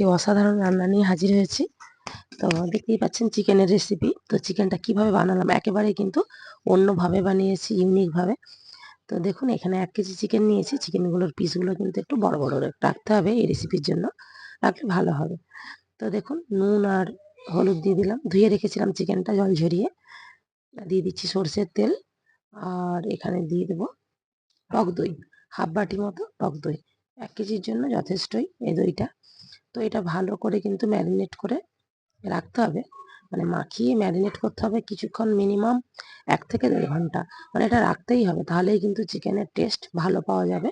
একটি অসাধারণ রান্না নিয়ে হাজির হয়েছি। তো দেখতেই পাচ্ছেন চিকেনের রেসিপি তো চিকেনটা কীভাবে বানালাম? একেবারেই কিন্তু অন্যভাবে বানিয়েছি ইউনিকভাবে তো দেখুন, এখানে এক কেজি চিকেন নিয়েছি। চিকেনগুলোর পিসগুলো কিন্তু একটু বড় বড় রাখতে হবে এই রেসিপির জন্য। রাখলে ভালো হবে। তো দেখুন, নুন আর হলুদ দিয়ে দিলাম। ধুয়ে রেখেছিলাম চিকেনটা জল ঝরিয়ে। দিয়ে দিচ্ছি সর্ষের তেল। আর এখানে দিয়ে দেবো টক দই। হাফ বাটি মতো টক দই। এক কেজির জন্য যথেষ্টই এই দইটা। তো এটা ভালো করে কিন্তু ম্যারিনেট করে রাখতে হবে। মানে মাখিয়ে ম্যারিনেট করতে হবে কিছুক্ষণ মিনিমাম এক থেকে দেড় ঘণ্টা। মানে এটা রাখতেই হবে, তাহলেই কিন্তু চিকেনের টেস্ট ভালো পাওয়া যাবে।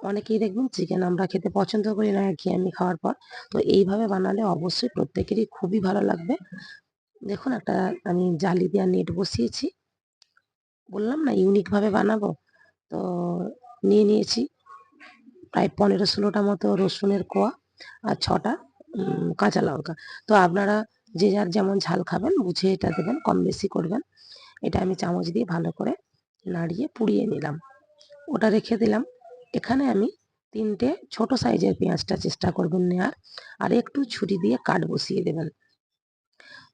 অনেকেই দেখবেন চিকেন আমরা খেতে পছন্দ করি না আমি খাওয়ার পর। তো এইভাবে বানালে অবশ্যই প্রত্যেকেরই খুবই ভালো লাগবে। দেখুন একটা আমি জালি দেওয়া নেট বসিয়েছি। বললাম না ইউনিকভাবে বানাবো? তো নিয়ে নিয়েছি। প্রায় পনেরো ষোলোটা মতো রসুনের কোয়া। আর ছটা কাঁচা লঙ্কা। তো আপনারা যে যার যেমন ঝাল খাবেন, বুঝে এটা দেবেন, কম বেশি করবেন। এটা আমি চামচ দিয়ে ভালো করে নাড়িয়ে পুড়িয়ে নিলাম। ওটা রেখে দিলাম। এখানে আমি তিনটে ছোট সাইজের পেঁয়াজটা চেষ্টা করবেন নেওয়ার আর একটু ছুরি দিয়ে কাট বসিয়ে দেবেন।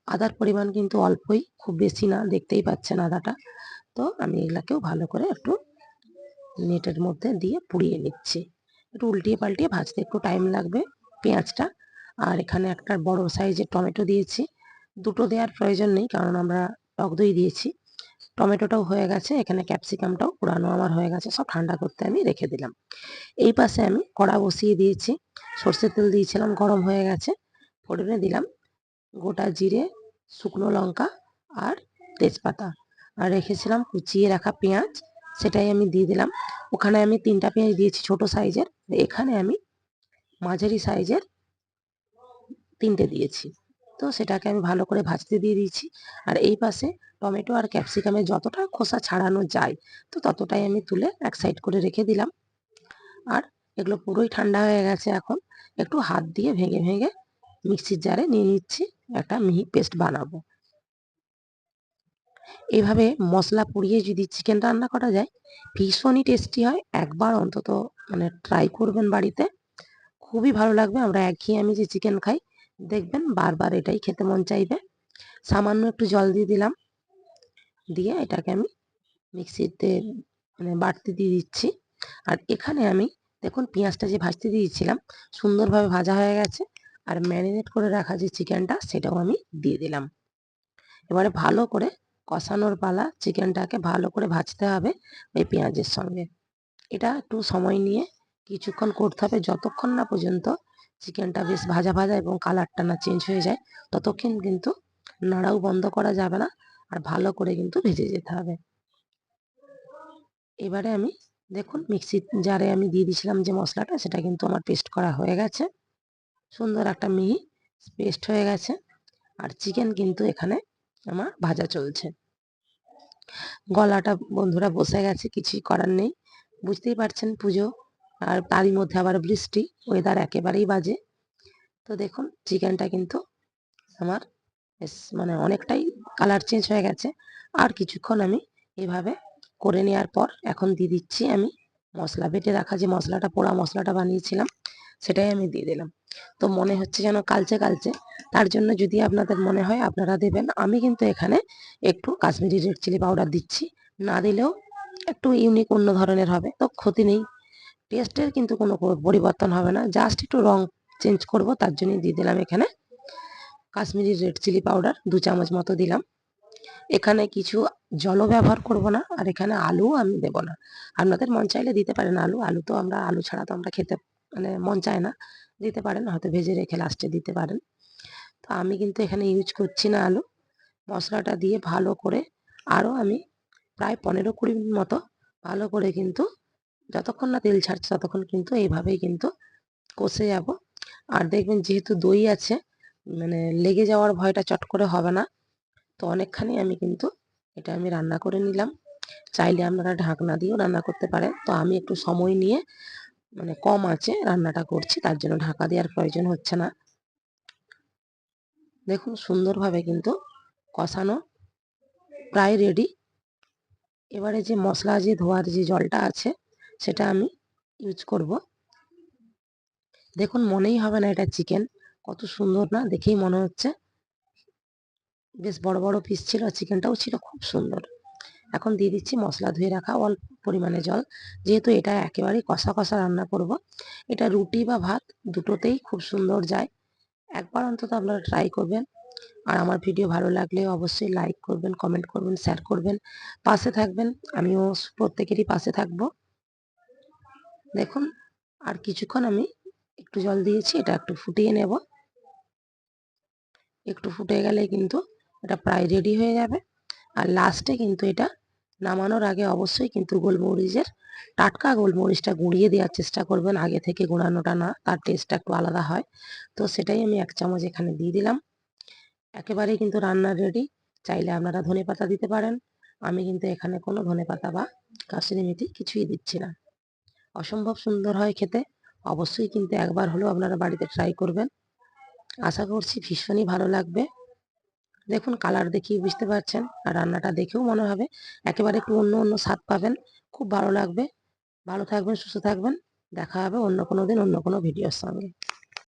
আদার পরিমাণ কিন্তু অল্পই, খুব বেশি না, দেখতেই পাচ্ছেন আদাটা। তো আমি এগুলাকেও ভালো করে একটু নেটের মধ্যে দিয়ে পুড়িয়ে নিচ্ছি। একটু উল্টিয়ে পাল্টিয়ে ভাজতে একটু টাইম লাগবে, পেঁয়াজটা। আর এখানে একটা বড় সাইজের টমেটো দিয়েছি। দুটো দেওয়ার প্রয়োজন নেই, কারণ আমরা টক দই দিয়েছি। টমেটোটাও হয়ে গেছে, এখানে ক্যাপসিকামটাও পুরানো আমার হয়ে গেছে, সব ঠান্ডা করতে আমি রেখে দিলাম। এই পাশে আমি কড়া বসিয়ে দিয়েছি, সর্ষের তেল দিয়েছিলাম, গরম হয়ে গেছে। ফোড়নে দিলাম গোটা জিরে, শুকনো লঙ্কা আর তেজপাতা। আর রেখেছিলাম কুচিয়ে রাখা পেঁয়াজ। সেটাই আমি দিয়ে দিলাম। ওখানে আমি তিনটা পেঁয়াজ দিয়েছি ছোট সাইজের। এখানে আমি মাঝারি সাইজের তিনটে দিয়েছি। তো সেটাকে আমি ভালো করে ভাজতে দিয়ে দিয়েছি। আর এই পাশে টমেটো আর ক্যাপসিকামে যতটা খোসা ছাড়ানো যায়, তো ততটাই আমি তুলে এক সাইড করে রেখে দিলাম। আর এগুলো পুরোই ঠান্ডা হয়ে গেছে এখন। একটু হাত দিয়ে ভেঙে ভেঙে মিক্সির জারে নিয়ে নিচ্ছি। একটা মিহি পেস্ট বানাবো। এভাবে মশলা পুড়িয়ে যদি চিকেন রান্না করা যায়, ভীষণই টেস্টি হয়। একবার অন্তত মানে ট্রাই করবেন বাড়িতে। খুবই ভালো লাগবে। আমরা একঘেয়েমি যে চিকেন খাই, দেখবেন বারবার এটাই খেতে মন চাইবে। সামান্য একটু জল দিয়ে দিলাম। দিয়ে এটাকে আমি মিক্সিতে মানে বাড়তে দিয়ে দিচ্ছি। আর এখানে আমি দেখুন পেঁয়াজটা যে ভাজতে দিয়েছিলাম, সুন্দরভাবে ভাজা হয়ে গেছে। আর ম্যারিনেট করে রাখা যে চিকেনটা সেটাও আমি দিয়ে দিলাম। এবারে ভালো করে কষানোর পালা চিকেনটাকে ভালো করে ভাজতে হবে ওই পেঁয়াজের সঙ্গে। এটা একটু সময় নিয়ে কিছুক্ষণ করতে হবে। যতক্ষণ না পর্যন্ত চিকেনটা বেশ ভাজা ভাজা এবং কালারটা না চেঞ্জ হয়ে যায়, ততক্ষণ কিন্তু নাড়াও বন্ধ করা যাবে না আর ভালো করে কিন্তু ভেজে যেতে হবে। এবারে আমি দেখুন মিক্সি জারে আমি দিয়ে দিয়েছিলাম যে মশলাটা, সেটা কিন্তু আমার পেস্ট করা হয়ে গেছে। সুন্দর একটা মিহি পেস্ট হয়ে গেছে। আর চিকেন কিন্তু এখানে আমার ভাজা চলছে। গলাটা বন্ধুরা বসে গেছে, কিছুই করার নেই। বুঝতেই পারছেন পুজো, আর তারই মধ্যে আবার বৃষ্টি ওয়েদার একেবারেই বাজে। তো দেখুন চিকেনটা কিন্তু আমার বেশ মানে অনেকটাই কালার চেঞ্জ হয়ে গেছে। আর কিছুক্ষণ আমি এভাবে করে নেওয়ার পর এখন দিয়ে দিচ্ছি আমি মশলা। বেটে রাখা যে মশলাটা, পোড়া মশলাটা বানিয়েছিলাম, সেটাই আমি দিয়ে দিলাম। তো মনে হচ্ছে যেন কালচে কালচে তার জন্য যদি আপনাদের মনে হয় আপনারা দেবেন, আমি কিন্তু এখানে একটু কাশ্মীরি রেড চিলি পাউডার দিচ্ছি। না দিলেও একটু ইউনিক অন্য ধরনের হবে, তো ক্ষতি নেই। টেস্টের কিন্তু কোনো পরিবর্তন হবে না। জাস্ট একটু রং চেঞ্জ করব, তার জন্যই দিয়ে দিলাম এখানে কাশ্মীরি রেড চিলি পাউডার, দু চামচ মতো দিলাম। এখানে কিছু জলও ব্যবহার করব না, আর এখানে আলুও আমি দেব না। আপনাদের মন চাইলে দিতে পারেন আলু আলু তো আমরা, আলু ছাড়া তো আমরা খেতে মানে মন চায় না। দিতে পারেন, হয়তো ভেজে রেখে লাস্টে দিতে পারেন। তো আমি কিন্তু এখানে ইউজ করছি না আলু। মশলাটা দিয়ে ভালো করে আরও আমি প্রায় পনেরো কুড়ি মিনিট মতো ভালো করে কিন্তু যতক্ষণ না তেল ছাড়ছে ততক্ষণ কিন্তু এইভাবেই কিন্তু কষে যাব। আর দেখবেন যেহেতু দই আছে মানে লেগে যাওয়ার ভয়টা চট করে হবে না। তো অনেকখানি আমি কিন্তু এটা আমি রান্না করে নিলাম। চাইলে আপনারা ঢাকনা দিয়েও রান্না করতে পারেন। তো আমি একটু সময় নিয়ে মানে কম আছে রান্নাটা করছি, তার জন্য ঢাকা দেওয়ার প্রয়োজন হচ্ছে না। দেখুন সুন্দরভাবে কিন্তু কষানো প্রায় রেডি এবারে যে মশলা, যে ধোয়ার যে জলটা আছে, সেটা আমি ইউজ করব। দেখুন মনেই হবে না এটা চিকেন কত সুন্দর না, দেখেই মনে হচ্ছে। বেশ বড় বড় পিস ছিল চিকেনটাও ছিল, খুব সুন্দর। এখন দিয়ে দিচ্ছি মশলা, ধুয়ে রাখা অল্প পরিমাণে জল। যেহেতু এটা একেবারেই কষা কষা রান্না করব, এটা রুটি বা ভাত দুটোতেই খুব সুন্দর যায়। একবার অন্তত আপনারা ট্রাই করবেন। আর আমার ভিডিও ভালো লাগলে অবশ্যই লাইক করবেন কমেন্ট করবেন শেয়ার করবেন। পাশে থাকবেন, আমিও প্রত্যেকেরই পাশে থাকব। দেখুন, আর কিছুক্ষণ আমি একটু জল দিয়েছি, এটা একটু ফুটিয়ে নেব। একটু ফুটে গেলে কিন্তু এটা প্রায় রেডি হয়ে যাবে। আর লাস্টে কিন্তু এটা নামানোর আগে অবশ্যই কিন্তু গোলমরিচের টাটকা গোলমরিচটা গুঁড়িয়ে দেওয়ার চেষ্টা করবেন। আগে থেকে গুঁড়ানোটা না, তার টেস্টটা একটু আলাদা হয়। তো সেটাই আমি এক চামচ এখানে দিয়ে দিলাম। একেবারেই কিন্তু রান্না রেডি চাইলে আপনারা ধনে পাতা দিতে পারেন। আমি কিন্তু এখানে কোনো ধনে পাতা বা কাসুরি মেথি কিছুই দিচ্ছি না। অসম্ভব সুন্দর হয় খেতে। অবশ্যই কিন্তু একবার হলেও আপনারা বাড়িতে ট্রাই করবেন। আশা করছি ভীষণই ভালো লাগবে। দেখুন কালার দেখিয়ে বুঝতে পারছেন আর রান্নাটা দেখেও মনে হবে। একেবারে একটু অন্য অন্য স্বাদ পাবেন। খুব ভালো লাগবে। ভালো থাকবেন, সুস্থ থাকবেন। দেখা হবে অন্য কোনো দিন, অন্য কোনো ভিডিওর সঙ্গে।